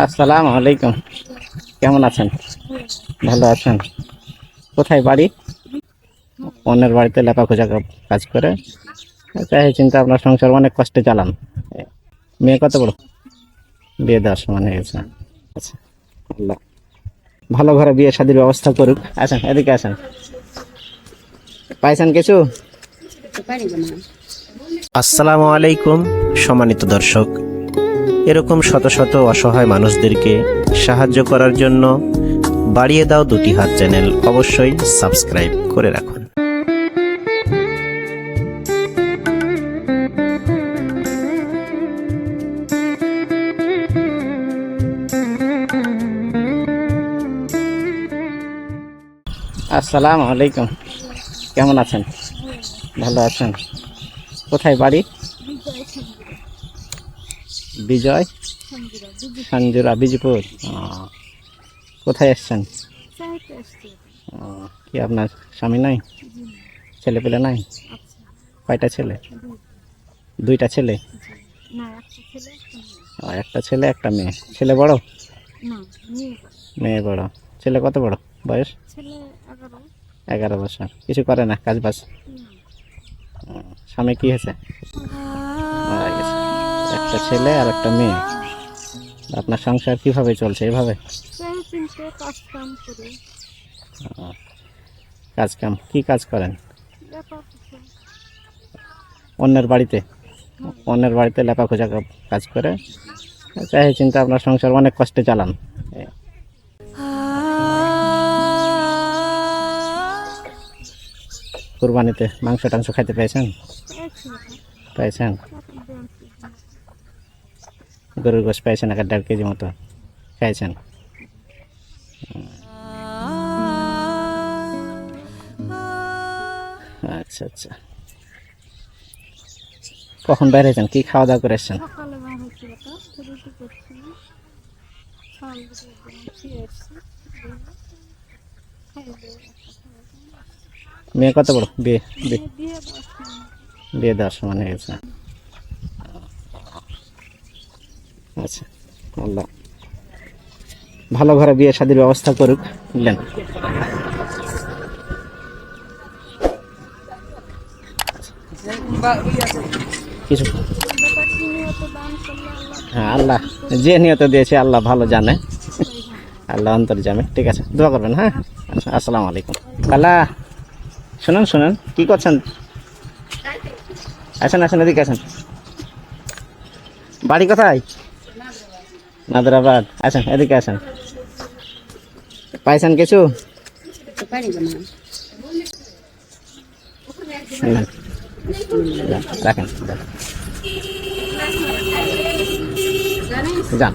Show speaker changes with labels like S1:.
S1: আসসালামু আলাইকুম। কেমন আছেন? ভালো আছেন? কোথায় বাড়ি? অন্যের বাড়িতে লেপা খোঁজা কাজ করে। তাই চিন্তা আপনার সংসার অনেক কষ্টে চালান। মেয়ে কত বড়? বিয়ে দেওয়ার সমান হয়ে গেছে। আচ্ছা আল্লাহ। ভালো ঘরে বিয়ে শাদির ব্যবস্থা করুক। আসেন এদিকে আসেন। পাইছেন কিছু?
S2: আসসালামু আলাইকুম সম্মানিত দর্শক। এরকম শত শত অসহায় মানুষদেরকে সাহায্য করার জন্য বাড়িয়ে দাও দুটি হাত চ্যানেল। অবশ্যই সাবস্ক্রাইব করে রাখুন।
S1: আসসালামু আলাইকুম। কেমন আছেন? ভালো আছেন? কোথায় বাড়ি? বিজয়? সঞ্জুরা বিজপুর। কোথায় এসছেন কি আপনার স্বামী নাই? ছেলে পেলে নাই? কয়টা ছেলে? দুইটা ছেলে?
S3: একটা ছেলে, একটা মেয়ে।
S1: ছেলে বড়?
S3: মেয়ে
S1: বড়। ছেলে কত বড়? বয়স?
S3: এগারো
S1: বছর। কিছু করে না, কাজ বাজ? স্বামী কি হয়েছে? একটা ছেলে আর একটা মেয়ে। আপনার সংসার কীভাবে চলছে এভাবে?
S3: কাজ কাম
S1: কি কাজ করেন? অন্যের বাড়িতে? অন্যের বাড়িতে লেপা খোঁজা কাজ করে? তাই চিন্তা আপনার সংসার অনেক কষ্টে চালান। কুরবানিতে মাংস টাংস খাইতে পেয়েছেন? পেয়েছেন? গরুর গোশ পেয়েছেন এক দেড় কেজি মতো। খাইছেন আচ্ছা আচ্ছা। কখন বের হয়েছেন কি খাওয়া দাওয়া করে এসছেন মেয়ে কত বড়? বিয়ে বিয়ে। দেওয়ার সমান হয়ে গেছে। আচ্ছা আল্লাহ। ভালো ঘরে বিয়ে শাদির ব্যবস্থা করুক। বুঝলেন কিছু? হ্যাঁ আল্লাহ যে নিয়ত দিয়েছে, আল্লাহ ভালো জানে। আল্লাহ অন্তর জানে। ঠিক আছে, দোয়া করবেন হ্যাঁ? আচ্ছা আসসালামু আলাইকুম। আল্লাহ শুনুন শুনুন, কি করছেন? আসেন আসেন, এদিকে আসেন। বাড়ি কোথায়? নাদরাবাদ আসেন এদিকে আসেন। পাইছেন কিছু? রাখেন। যান।